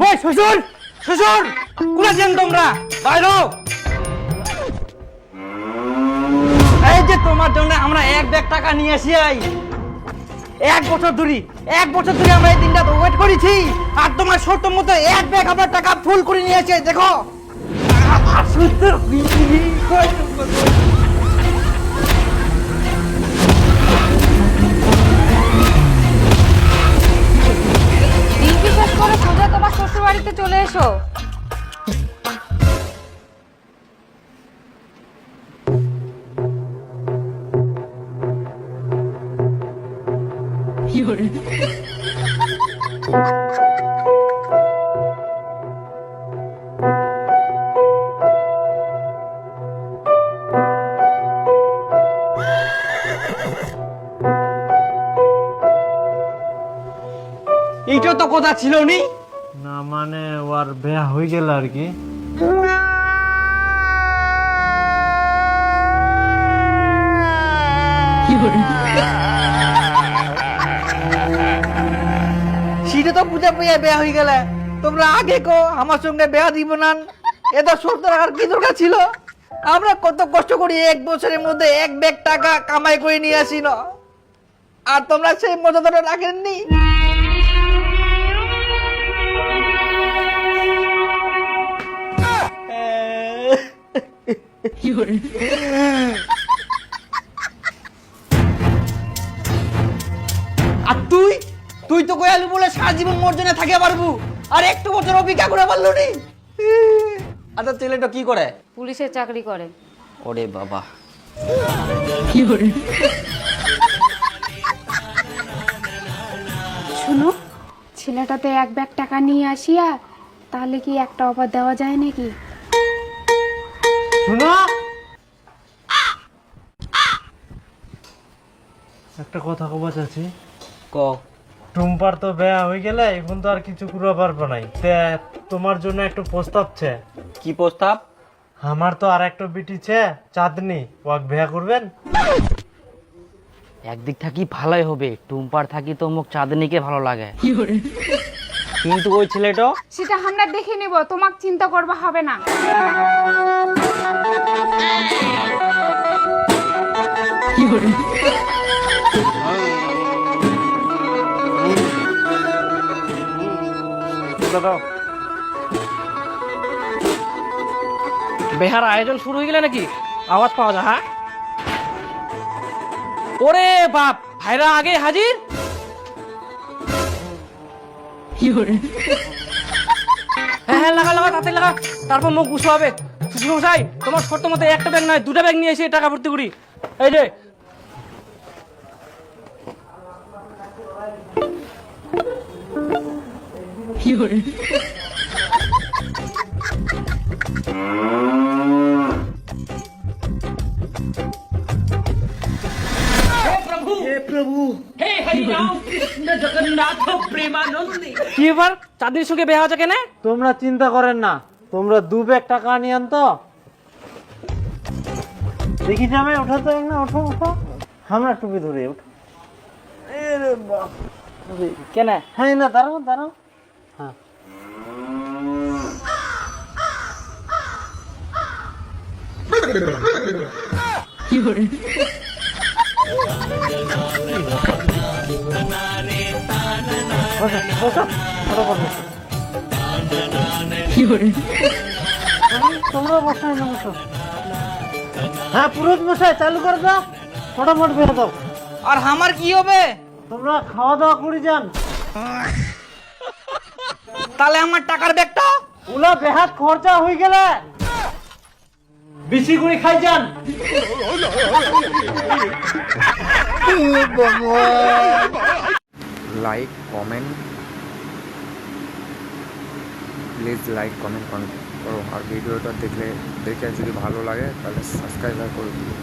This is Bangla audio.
কই, শ্বশুর? শ্বশুর কোন আছেন তোমরা? বাইরো এই যে তোমার জন্য আমরা এক ব্যাগ টাকা নিয়ে আসি আই। এক বছর ধরে, এক বছর ধরে আমরা এই দিনটা ওয়েট করেছি। আর তোমার শর্ত মতো এক ব্যাগ আমরা টাকা ফুল করে নিয়ে আসি দেখো। আর সুন্দর এসো। এইটা তো কথা ছিল নি? মানে ওর বিয়া হয়ে গেল আর কি। সেটা তো পূজা পূজা বেয়া হয়ে গেলে। তোমরা আগে কো, আমার সঙ্গে বেয়া দিব না। এটা শর্ত রাখার কি দরকার ছিল? আমরা কত কষ্ট করি এক বছরের মধ্যে এক ব্যাগ টাকা কামাই করে নিয়ে আসি না আর তোমরা সেই মর্যাদাটা রাখেননি? আর তুই? তুই তো কয়ালু বলে সারা জীবন মর্জনে থাকে পারব। আর একটু বছর অপেক্ষা করে পারল নি। আচ্ছা ছেলেটা কি করে? পুলিশের চাকরি করে। ওরে বাবা। শুনো ছেলেটাতে এক ব্যাগ টাকা নিয়ে আসিয়া তাহলে কি একটা অফার দেওয়া যায় নাকি? শুনো। একটা কথা কব চাচ্ছি। ক। টুম্পার তো বেয়া হয়ে গেলে এখন তো আর কিছু করা পারব নাই। তে তোমার জন্য একটু প্রস্তাব ছে। কি প্রস্তাব? আমার তো আর একটা বিটি ছে চাঁদনি। ওয়াক বেয়া করবেন? একদিক থাকি ভালোই হবে। টুম্পার থাকি তো মুখ চাঁদনিকে ভালো লাগে। কিন্তু ওই ছেলেটা? সেটা আমরা দেখে নিব তোমাকে চিন্তা করবা হবে না। বেহার আয়োজন শুরু হয়ে গেলে নাকি আওয়াজ পাওয়া যায় হ্যাঁ? ওরে বাপ ভাইরা আগে হাজির? হ্যাঁ হ্যাঁ লাগা লাগা তাড়াতাড়ি লাগা। তারপর মুখ গুছো হবে। মশাই তোমার শর্ত মতো একটা ব্যাগ নয় দুটা ব্যাগ নিয়ে এসে টাকা ভর্তি করি। এই যে। কি চাঁদনির সঙ্গে বেহা হচ্ছে কেন? তোমরা চিন্তা করেন না। তোমরা দু ব্যাগ টাকা নিয়ান তো। দেখি যাবে ওঠা তো এক না ওঠো ওঠো। আমরা টুপি ধরে ওঠো। কেন? হ্যাঁ না দাঁড়াও দাঁড়াও। হ্যাঁ। বসো। হ্যাঁ, তোমরা বসো বসো হ্যাঁ পুরোহিত মশাই চালু করে দাও ফটাফট বের দাও আর আমার কি হবে তোমরা খাওয়া দাওয়া করে যান তাহলে আমার টাকার ব্যাগটা? ওলা বেহাত খরচা হয়ে গেলে। বেশি করে খাই যান। Like comment please like comment করো আর ভিডিওটা দেখলে দেখে যদি ভালো লাগে তাহলে সাবস্ক্রাইব করে দিও